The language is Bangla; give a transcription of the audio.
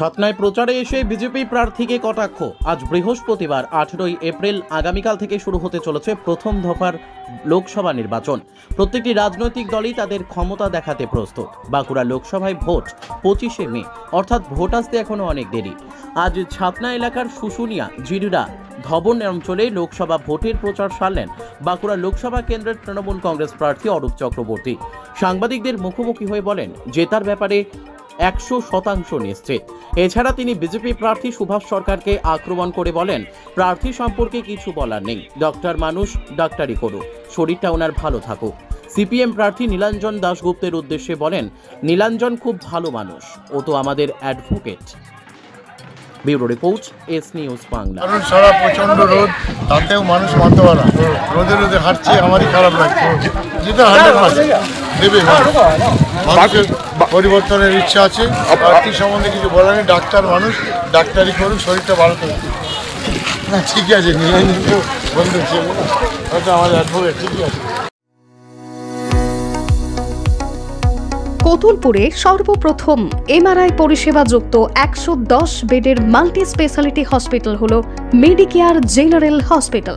ছাতনায় প্রচারে এসে বিজেপি প্রার্থীকে কটাক্ষ। আজ বৃহস্পতিবার, আঠেরোই এপ্রিল, আগামীকাল থেকে শুরু হতে চলেছে প্রথম দফার লোকসভা নির্বাচন। প্রত্যেকটি রাজনৈতিক দলই তাদের ক্ষমতা দেখাতে প্রস্তুত। বাঁকুড়া লোকসভায় ভোট পঁচিশে মে, অর্থাৎ ভোট আসতে এখনও অনেক দেরি। আজ ছাতনা এলাকার শুশুনিয়া জিরুরা ধবন অঞ্চলে লোকসভা ভোটের প্রচার সারলেন বাঁকুড়া লোকসভা কেন্দ্রের তৃণমূল কংগ্রেস প্রার্থী অরূপ চক্রবর্তী। সাংবাদিকদের মুখোমুখি হয়ে বলেন, জেতার ব্যাপারে একশো শতাংশ নিশ্চিত। এছাড়া তিনি বিজেপি প্রার্থী সুভাষ সরকারকে আক্রমণ করে বলেন, প্রার্থী সম্পর্কে কিছু বলার নেই। ডক্টর মানুষ ডাক্তারি করুক। শরীরটা ওনার ভালো থাকুক। সিপিএম প্রার্থী নীলাঞ্জন দাশগুপ্তের উদ্দেশ্যে বলেন, নীলাঞ্জন খুব ভালো মানুষ। ও তো আমাদের advocate bureau report, S news Bangla. কারণ সারা প্রচণ্ড রোদ, তাতেও মানুষ মানতে পারে রোদে রোদে হাঁটছে, আমারই খারাপ লাগছে। যেটা হান্ড্রেড পার্সেন্ট দেবে পরিবর্তনের ইচ্ছা আছে। প্রার্থী সম্বন্ধে কিছু বলার নেই। ডাক্তার মানুষ ডাক্তারি করুক শরীরটা ভালো থাকুক। না ঠিক আছে বন্ধু ছিল আমার অ্যাডভোকেট ঠিকই আছে। কতুলপুরে সর্বপ্রথম এমআরআই পরিষেবা যুক্ত একশো দশ বেডের মাল্টি স্পেশালিটি হসপিটাল হল মেডিকেয়ার জেনারেল হসপিটাল।